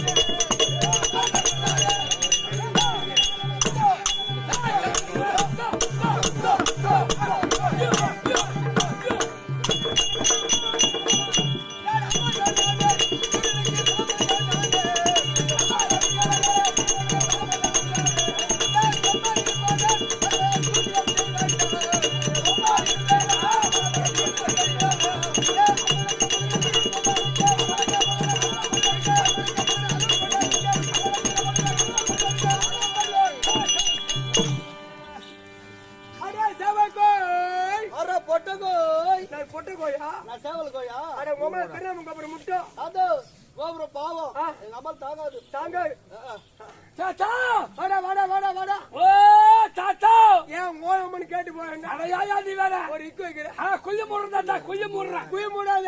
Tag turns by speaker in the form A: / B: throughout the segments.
A: Thank
B: you. பொட்டு கோயா
A: நான்
B: சேவல் கோயா
A: அட உங்களை தெரியாம அப்புறம் முட்டோம்
B: அது கோபுரம் பாவம். எங்க அம்மா தாங்காது.
A: தாங்க.
C: தாத்தா!
A: வாடா வாடா வாடா வாடா.
C: ஓ தாத்தா!
A: ஏன் ஓயம்மன்னு கேட்டு போறேன்
C: அடையாயா நீ வேற.
A: ஒரு இக்கு வைக்கிறேன்
C: ஆ குய்ய முடுறா குய்ய முடுறா
A: குய மூடாத.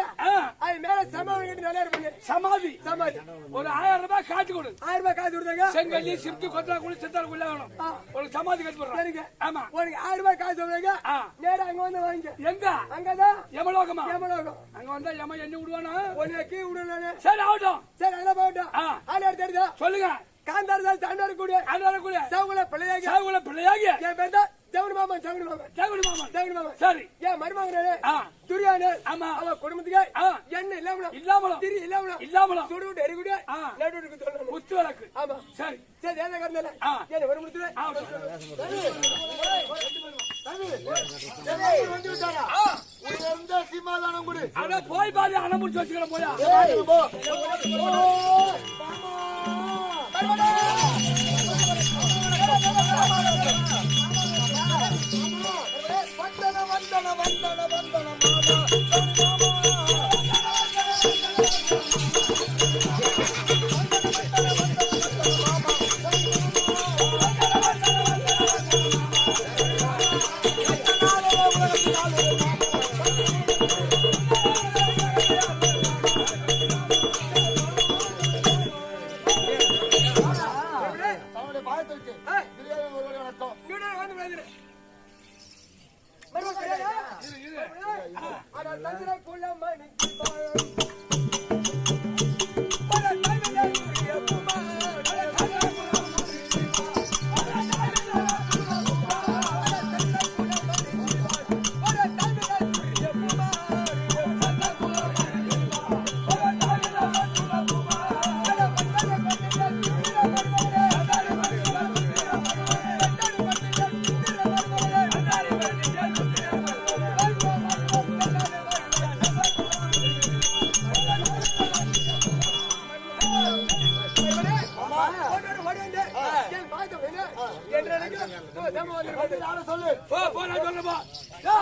A: அது மேல சமாளம் கட்டி நல்லா இருப்பீங்க.
C: சமாதி.
A: சமாதி.
C: ஒரு ஆயிரம் ரூபாய் காட்டு கொடு.
A: ஆயிரம் ரூபாய் கொடுத்தாங்க
C: செங்கல்லி சிப்ட் கொத்தா குளி சித்தார் குள்ள வேணும். ஒரு சமாதி கட்டி போடுறேன்
A: சரிங்க.
C: ஆமா.
A: உனக்கு ஆயிரம் ரூபாய் காசு
C: ஆ.
A: நேரா அங்க வந்து வாங்கிக்க.
C: எங்க?
A: அங்கதான்.
C: யமலோகமா?
A: ஏமலோகம்
C: அங்க வந்தா யம என்ன விடுவானா?
A: உன்னை கீ விடணும்
C: சரி ஆகட்டும்.
A: சரி அங்க போகட்டும்.
C: ஆ.
A: ஆள் எடுத்து.
C: சொல்லுங்க.
A: காந்தார் தாண்டாரு கூட
C: அதனால கூட
A: சவுங்கள பிள்ளையாக
C: சாகுல பிள்ளையாகி
A: என் பேர் தான் ஜவுனி மாமா ஜவுனி மாமா
C: ஜாகுடி மாமா
A: ஜவுனி மாமா
C: சரி
A: ஏன் மருமகனே துரியானு
C: ஆமா
A: அவ குடும்பத்துக்கு என்ன இல்லாமலும்
C: இல்லாமலும்
A: திரி இல்லாமலும்
C: இல்லாமலும்
A: சுடு விட்டு எரிவிட்டு
C: ஆ.
A: நடு விட்டு சொல்லணும்
C: குத்து விளக்கு
A: ஆமா
C: சரி
A: சரி ஏதா கறந்தால
C: ஆ.
A: ஏன் வரும் முடித்துல
B: சிம்மாதானம் கொடு
C: அட போய் பாரு அனமுடிச்சு வச்சுக்கிற போயா.
B: வந்தன வந்தன வந்தன வந்தன
A: 感じな
B: い சொல்லு
C: போ போ நான் சொல்றேன் போ யோ,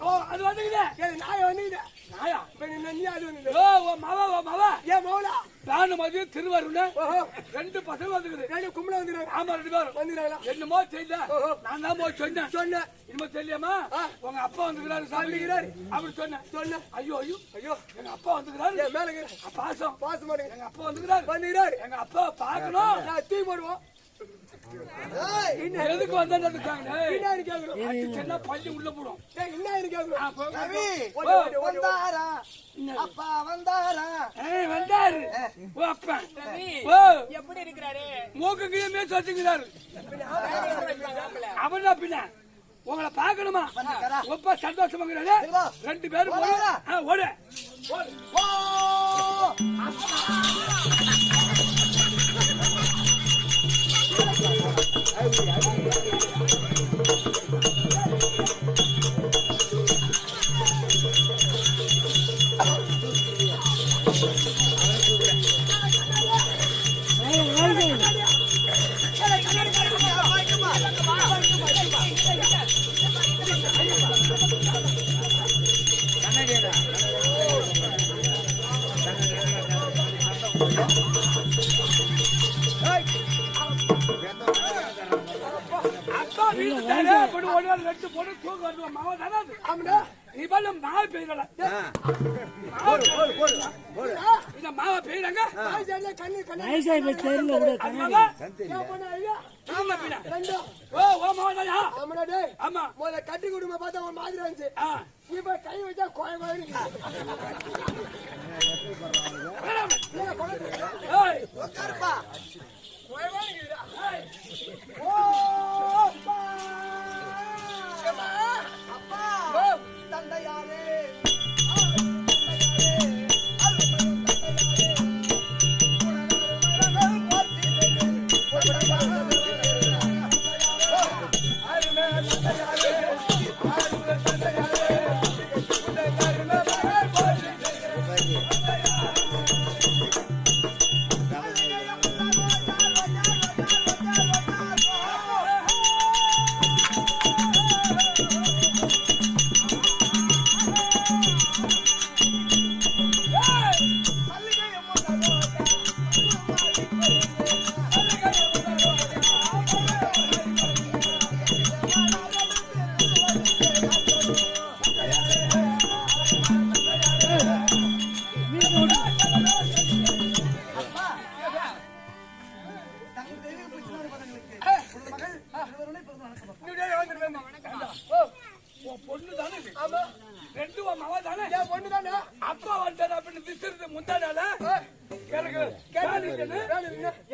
C: ஓ அது வந்துக்குதே நாயா ஓ ஓ மவ ஓ மவ பிளான் மாதிரி திருவாரூர்ல ரெண்டு பசங்க வந்துக்குது ஆமா ரெண்டு பேரும் என்னமோ தெரியல
A: ஓஹோ.
C: நான் தான் போய் சொன்னேன்
A: சொன்னேன்
C: இனிமே தெரியலையாமா
A: ஆ.
C: உங்க அப்பா வந்துக்கிறாரு
A: வந்துக்கிறாரு.
C: அப்படி சொன்னேன்
A: சொன்னேன்
C: ஐயோ ஐயோ
A: ஐயோ
C: எங்க அப்பா வந்துக்கிறாரு
A: மேல
C: பாசம்
A: பாசம்
C: எங்க அப்பா வந்துக்கிறாரு
A: வந்துக்கிறாரு
C: எங்க அப்பா பார்க்கணும்
A: நான் தூக்கி போடுவோம்
C: எதுக்கு வந்தேன்னு இருக்காங்க
A: பின்னாடி கேட்கணும்
C: சின்ன பள்ளி உள்ள போடும்.
A: என்ன ஓடி.
B: வந்தாரா? அப்பா வந்தாரா?
C: வந்தாரு. ஓ அப்பா. ஓ.
D: எப்படி இருக்கிறாரு?
C: மூக்கு கீழே வச்சுக்கிறாரு அவன் தான் பின்ன? உங்களை பார்க்கணுமா? ரொம்ப சந்தோஷமாங்கிறாரு. ரெண்டு பேரும் ஓடு. அப்பா
A: கட்டி குடும்ப பார்த்தா ஒரு மாதிரி இருந்துச்சு. இப்ப கை வச்சா கோய கோய
C: जावे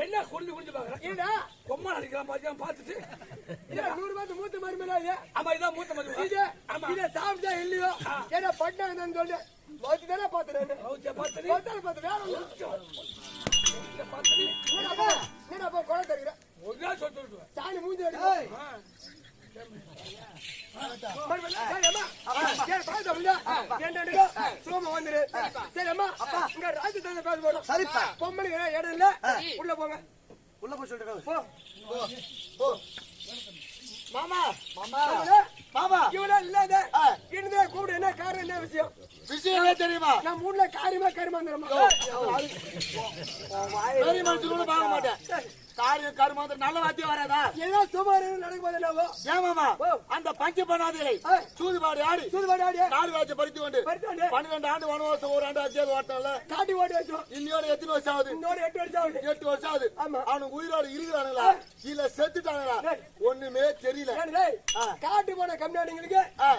C: என்ன குடிஞ்சு குடிஞ்சு பாக்குறேன் கொம்மா அடிக்கிறான் பாத்தியா பார்த்துட்டு.
A: இல்ல நூறு ரூபாய்க்கு மூத்த மருமலா இது
C: ஆமா இதான் மூத்த மது
A: இது இத சாப்பிட்டா இல்லையோ? ஏன்னா பட்டாங்கன்னு சொல்லு. மோத்தி தானே பாத்துறேன்
C: பார்த்து
A: பார்த்து வேற என்னடா என்னடா குழந்தை தருகிற?
C: ஒரு நாள் சொல்லிட்டு விட்டுருவேன்.
A: சாணி மூஞ்சி அடிக்கும்
C: ஆ.
B: சரிப்பா.
A: பொம்பளைங்க இடம் இல்ல உள்ள போங்க
B: உள்ள போய் சொல்லிட்டு
A: போ
B: போ மாமா மாமா மாமா
A: இவனா இல்லாத இருந்தே கூட என்ன காரணம் என்ன விஷயம்
B: விஷயம் என்ன தெரியுமா
A: நான் மூணுல காரியமா காரியமா
B: பெரிய மனுஷனோட பார்க்க மாட்டேன் காரியம் கருமாந்திரம் நல்ல வாத்தியம் வராதா?
A: ஏதோ சுமார் நடக்கும் போது என்னவோ?
B: ஏமாமா. அந்த பஞ்ச பண்ணாதீரை. சூதுபாடு ஆடி.
A: சூதுபாடு
B: வாய்ச்சி படித்து கொண்டு.
A: பறித்து கொண்டு.
B: பன்னிரெண்டு ஆண்டு வனவாசம் ஒரு ஆண்டு அத்தியாவது ஓட்டம்ல
A: காட்டி ஓடி வச்சோம்.
B: இன்னையோட எத்தனை வருஷம் ஆகுது.
A: இன்னொரு எட்டு வருஷம் ஆகுது.
B: எட்டு வருஷம் ஆகுது. அவனுக்கு உயிரோடு இருக்கிறானுங்களா இல்ல செத்துட்டானுங்களா. ஒண்ணுமே தெரியல.
A: காட்டு போன.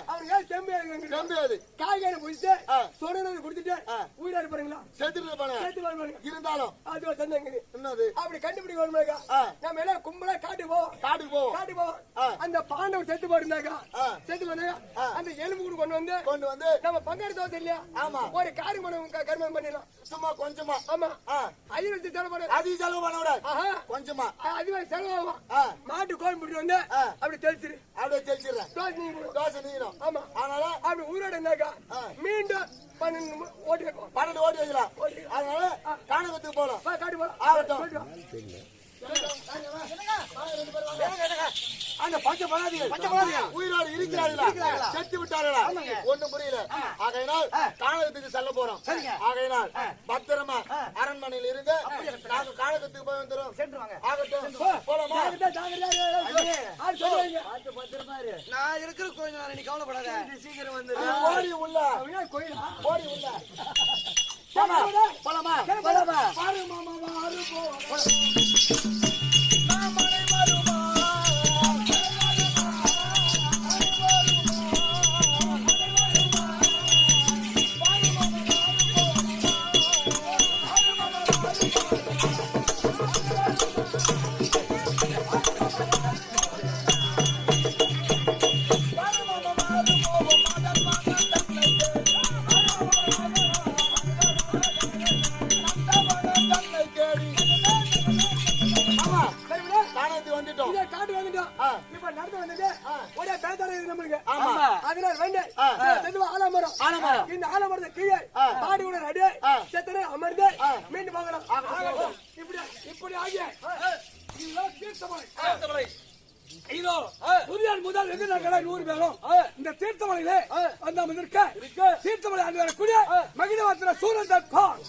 A: அவங்க ஏன் செம்பு
B: அது.
A: காய்கறி புடிச்சு. சொன்னது குடுத்துட்டு
B: ஆ.
A: உயிரா இருப்பாருங்களா
B: செத்துட்டு பாருங்க இருந்தாலும்.
A: அது ஒரு சந்தேகம்
B: என்னது?
A: அப்படி கண்டுபிடிக்க நம்ம எல்லாம் கும்பலா காட்டு காட்டு. அந்த பாண்டவர் செத்து. செத்து. அந்த எலும்பு கூட கொண்டு வந்து
B: கொண்டு வந்து
A: நம்ம பங்காளி தோசை இல்லையா?
B: ஆமா.
A: ஒரு காரி மனம் கர்மம் பண்ணிடலாம்.
B: சும்மா கொஞ்சமா.
A: ஆமா. வச்சு செலவு பண்ண
B: அதிக செலவு பண்ண
A: ஆஹா.
B: கொஞ்சமா.
A: அதுவே செலவாகும்
B: ஆ.
A: மாட்டு கோயம் பிடிச்சி வந்து. அப்படி தெளிச்சிரு.
B: அப்படியே தெளிச்சிடுறேன்.
A: தோசை நீங்க.
B: தோசை நீரும்
A: ஆமா.
B: அதனால
A: அப்படி உயிரோட இருந்தாக்கா. மீண்டும் பன்னெண்டு ஓட்டி வைக்கும்
B: பன்னெண்டு ஓட்டி வைக்கலாம் அதனால காணகத்துக்கு போலாம்
A: வா காட்டு
B: ஆகட்டும்.
A: வா.
B: அந்த பச்சை பழாதிகள். பச்சை பழாதிகள். உயிரோடு இருக்கிறார்களா? செத்து விட்டார்களா? ஒண்ணும் புரியல. ஆகையினால் காணகத்துக்கு செல்ல போறோம். ஆகையினால் பத்திரமா அரண்மனையில் இருந்து நாங்க காணகத்துக்கு போய் வந்துடும் ஆகட்டும். போலாமா?
A: சொல்லுவாங்க.
B: நான் இருக்கிற நாள் நீ கவலைப்படாத. சீக்கிரம் வந்து ஓடி உள்ள.
A: கோயிலா?
B: ஓடி உள்ள. போலாமா? போலாமா?
A: பாரு மாமா, போ. செத்தனே அமர்ந்து. மீண்டும்.
B: ஆகட்டும்.
A: இப்படி இப்படி ஆகிய
C: தீர்த்தமலை. இதோ புதியார் முதல் எதிர்நகர நூறு பேரும் இந்த தீர்த்தமலையிலே அந்த இருக்க. தீர்த்தமலை அன்று வரக்கூடிய மகிழவத்திர சூரன் தற்பார்